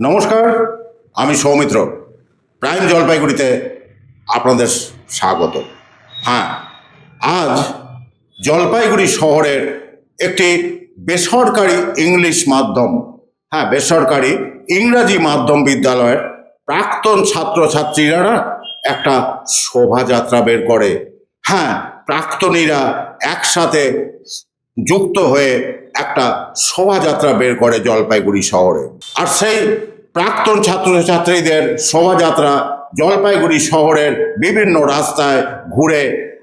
নমস্কার, আমি সৌমিত্র। প্রাইম জলপাইগুড়িতে আপনাদের স্বাগত। হ্যাঁ আজ জলপাইগুড়ি শহরের একটি বেসরকারি ইংলিশ মাধ্যম হ্যাঁ বেসরকারি ইংরাজি মাধ্যম বিদ্যালয়ের প্রাক্তন ছাত্রছাত্রীরা একটা শোভাযাত্রা বের করে। হ্যাঁ প্রাক্তনীরা একসাথে যুক্ত হয়ে একটা শোভাযাত্রা বের করে জলপাইগুড়ি শহরে। আর সেই প্রাক্তন ছাত্রছাত্রীদের শোভাযাত্রা জলপাইগুড়ি শহরের বিভিন্ন রাস্তায় ঘুরে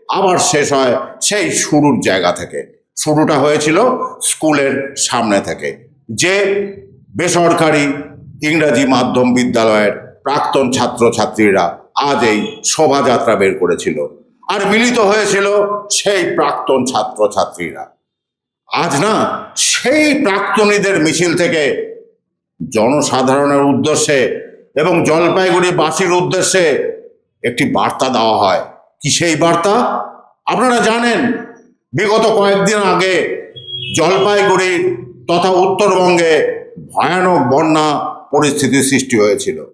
আবার শেষ হয় সেই শুরুর জায়গা থেকে। শুরুটা হয়েছিল স্কুলের সামনে থেকে, যে বেসরকারি ইংরাজি মাধ্যম বিদ্যালয়ের প্রাক্তন ছাত্রছাত্রীরা আজ এই শোভাযাত্রা বের করেছিল। আর মিলিত হয়েছিল সেই প্রাক্তন ছাত্রছাত্রীরা। আজ না সেই প্রাক্তনীদের মিছিল থেকে জনসাধারণের উদ্দেশ্যে এবং জলপাইগুড়ি বাসীর উদ্দেশ্যে একটি বার্তা দেওয়া হয়। কি সেই বার্তা? আপনারা জানেন, বিগত কয়েকদিন আগে জলপাইগুড়ির তথা উত্তরবঙ্গে ভয়ানক বন্যা পরিস্থিতির সৃষ্টি হয়েছিল।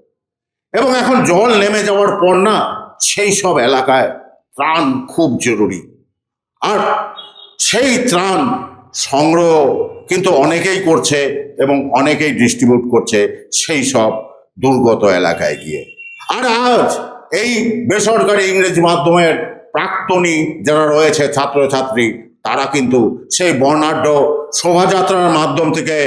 এবং এখন জল নেমে যাওয়ার পর না সেই সব এলাকায় ত্রাণ খুব জরুরি। আর সেই ত্রাণ সংগ্রহ কিন্তু অনেকেই করছে এবং অনেকেই ডিস্ট্রিবিউট করছে সেই সব দুর্গত এলাকায় গিয়ে। আর আজ এই বেসরকারি ইংরেজি মাধ্যমের প্রাক্তনী যারা রয়েছে, ছাত্রছাত্রী, তারা কিন্তু সেই বর্ণাঢ্য শোভাযাত্রার মাধ্যম থেকে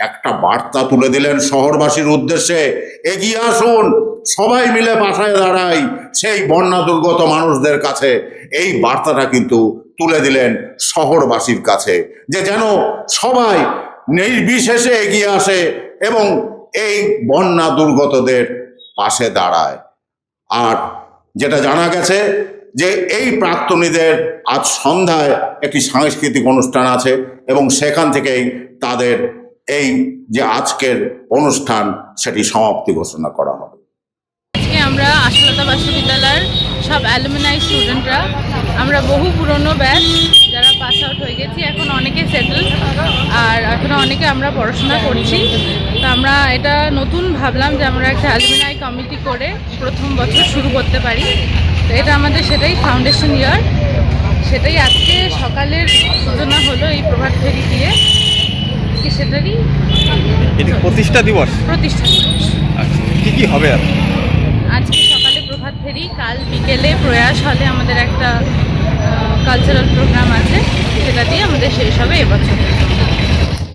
একটা বার্তা তুলে দিলেন শহরবাসীর উদ্দেশ্যে, এগিয়ে আসুন, সবাই মিলে পাশায় দাঁড়াই। সেই বন্যা দুর্গত মানুষদের কাছে এই বার্তাটা কিন্তু তুলে দিলেন শহরবাসীর কাছে, যে যেন সবাই নির্বিশেষে এগিয়ে আসে এবং এই বন্যা দুর্গতদের পাশে দাঁড়ায়। আর যেটা জানা গেছে যে এই প্রাক্তনীদের আজ সন্ধ্যায় একটি সাংস্কৃতিক অনুষ্ঠান আছে এবং সেখান থেকেই তাদের এই যে আজকের অনুষ্ঠান সেটি সমাপ্তি ঘোষণা করা হবে। আমরা আশালতা বিশ্ববিদ্যালয়ের সব অ্যালুমিনাই স্টুডেন্টরা আমরা বহু পুরনো ব্যাচ যারা পাস আউট হয়ে গেছি এখন অনেকে সেটেল আর এখনও অনেকে আমরা পড়াশোনা করছি। তো আমরা এটা নতুন ভাবলাম যে আমরা একটা অ্যালুমিনাই কমিটি করে প্রথম বছর শুরু করতে পারি। তো এটা আমাদের সেটাই ফাউন্ডেশন ইয়ার সেটাই আজকে সকালের সূচনা হলো এই প্রভাত ফেরি দিয়ে। সেটারই? প্রতিষ্ঠা দিবস। প্রতিষ্ঠা দিবস। আচ্ছা কি কি হবে আর? ফেরি কাল বিকেলে প্রয়াস হলে আমাদের একটা কালচারাল প্রোগ্রাম আছে, সেটা দিয়ে আমাদের শেষ হবে এবছর।